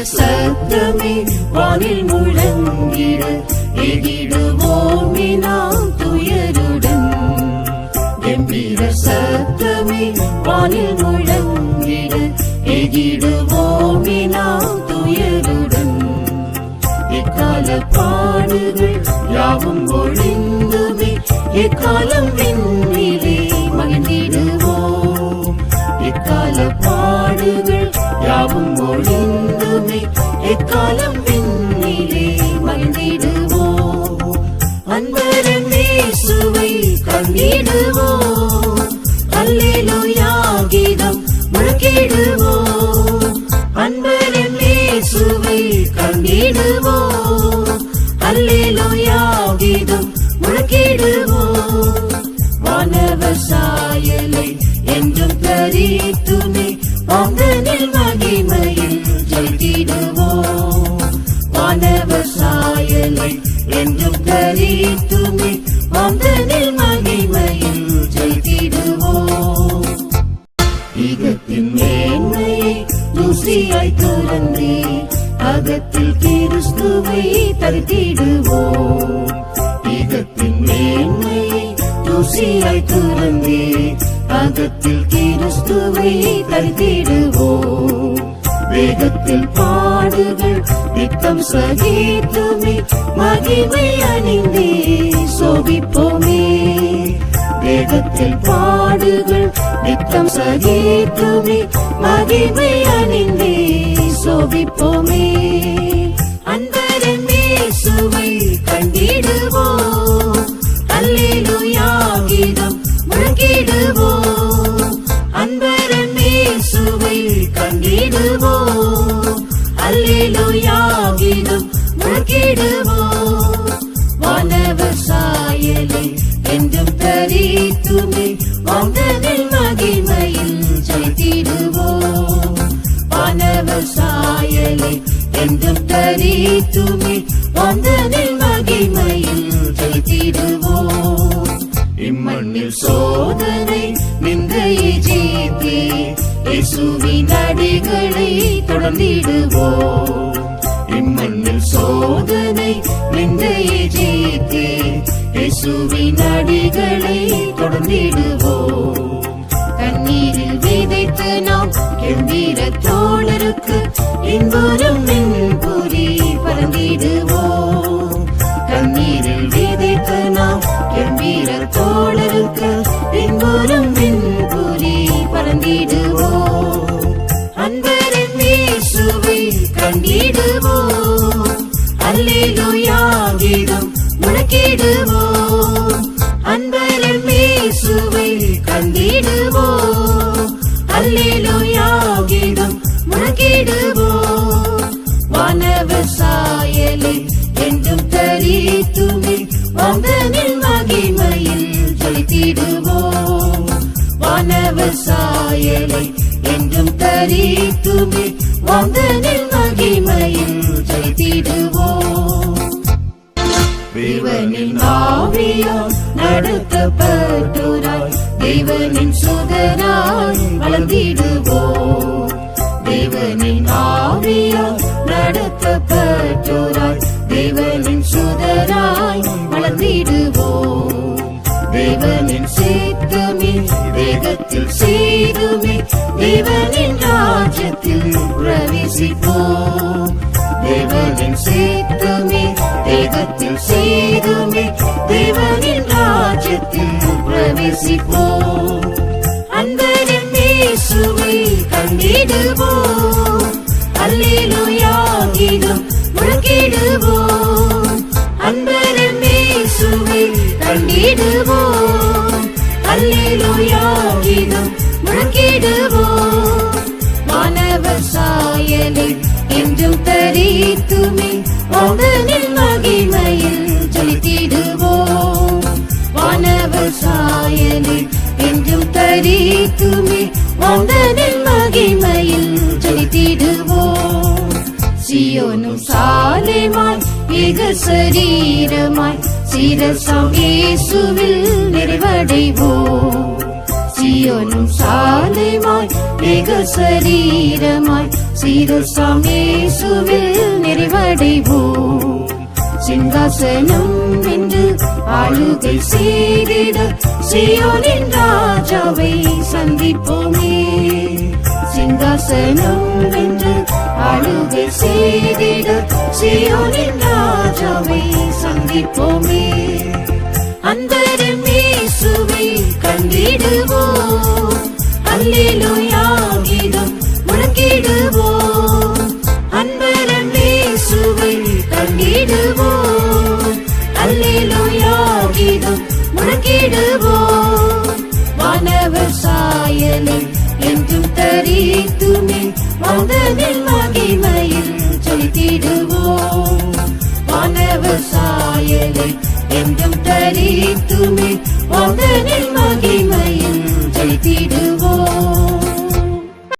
சத்தமே வானில் முழங்கிட எகிடுவோமே நாம் துயருடன். கம்பீர சத்தமே வானில் முழங்கிட எகிடுவோமே நாம் துயருடன். இக்கால பாடுகள் யாவும் ஒழிந்துமே இக்காலம் விண்ணிலே மகிழ்ந்திடுவோம். இக்கால பாடுகள் யாவும் ஒழிந்து உன்னை எக்காலம் விண்ணிலே மகிழ்ந்திடுவோம்? அன்பரன் சுவை கண்டிடுவோம். சாயலை என்றும் தரித்துமே வாங்கனில் மகிமையில் ஜெயித்திடுவோம். ஈகத்தின் மேன்மையை தூசியாய் துறந்தே அகத்தில் கிறிஸ்துவை தரித்திடுவோம். ஈகத்தின் மேன்மையை தூசியாய் துறந்தே அகத்தில் கிறிஸ்துவை தரித்திடுவோம். வேகத்தில் பாடுகள் நித்தம் சகித்துமே மகிமை அணிந்தே சோபிப்போமே. வேகத்தில் பாடுகள் நித்தம் சகித்துமே மகிமை அணிந்தே சோபிப்போமே. அன்பரன் சுவை அனைத்துமே வாங்கனில் மகிமையில் ஜெயித்திடுவோம் இம்மண்ணில் சோதனை நிந்தையை ஜெயித்தே இயேசுவின் அடிகளை தொடர்ந்திடுவோம். இம்மண்ணில் சோதனை நிந்தையை ஜெயித்தே இயேசுவின் அடிகளை தொடர்ந்திடுவோம். கண்ணீரில் விதைத்து நாம் எந்திர தோழருக்கு இன்புறும் இயேசுவை கண்டிடுவோம் அல்லேலூயா கீதம் முழக்கிடுவோம் வானவ சாயலே என்றும் தரித்துமே வந்தனில் மகிமையில் ஜொலித்திடுவோம் வானவ சாயலே என்றும் தரித்துமே வந்தனில் மகிமையில் வளர்ந்திடுவோம் தேவனின் ஆவியால் நடத்தப்பட்டோராய் தேவனின் சுதராய் வளர்ந்திடுவோம். தேவனின் சித்தமே வேகத்தில் செய்துமே தேவனின் ராஜ்யத்தில் பிரவேசிப்போம். தேவனின் சித்தமே வேகத்தில் செய்துமே தேவனின் ராஜ்யத்தில் பிரவேசிப்போம். கண்டிடுவோம் அல்லேலூயா கீதம் முழக்கிடுவோம். அன்பரின் இயேசுவை கண்டிடுவோம். அல்லேலூயா கீதம் என்றும் தரித்துமே மகிமையில் ஜொலித்திடுவோம். வானவர் சாயலில் என்றும் தரித்துமே வாங்கனில் மகிமையில் ஜொலித்திடுவோம். சியோனும் சாலைமாய் ஏக சரீரமாய் சிரசாம் இயேசுவில் நிறைவடைவோம். சியோனும் சாலைமாய் ஏக சரீரமாய் சீரசாம் இயேசுவில் நிறைவடைவோம். சிங்காசனம் ஆளுகை செய்திட. சியோனின் ராஜாவை சந்திப்போமே. சிங்காசனம் வென்று ஆளுகை செய்திட. சியோனின் ராஜாவை சந்திப்போமே. அந்தரம் இயேசுவை கண்டிடுவோம். அல்லேலூயா. முழங்கிடுவோம் வானவர் சாயலை என்றும் தரித்துமே மகனின் மகிமையில் ஜொலித்திடுவோம் வானவர் சாயலை என்றும் தரித்துமே மகனின்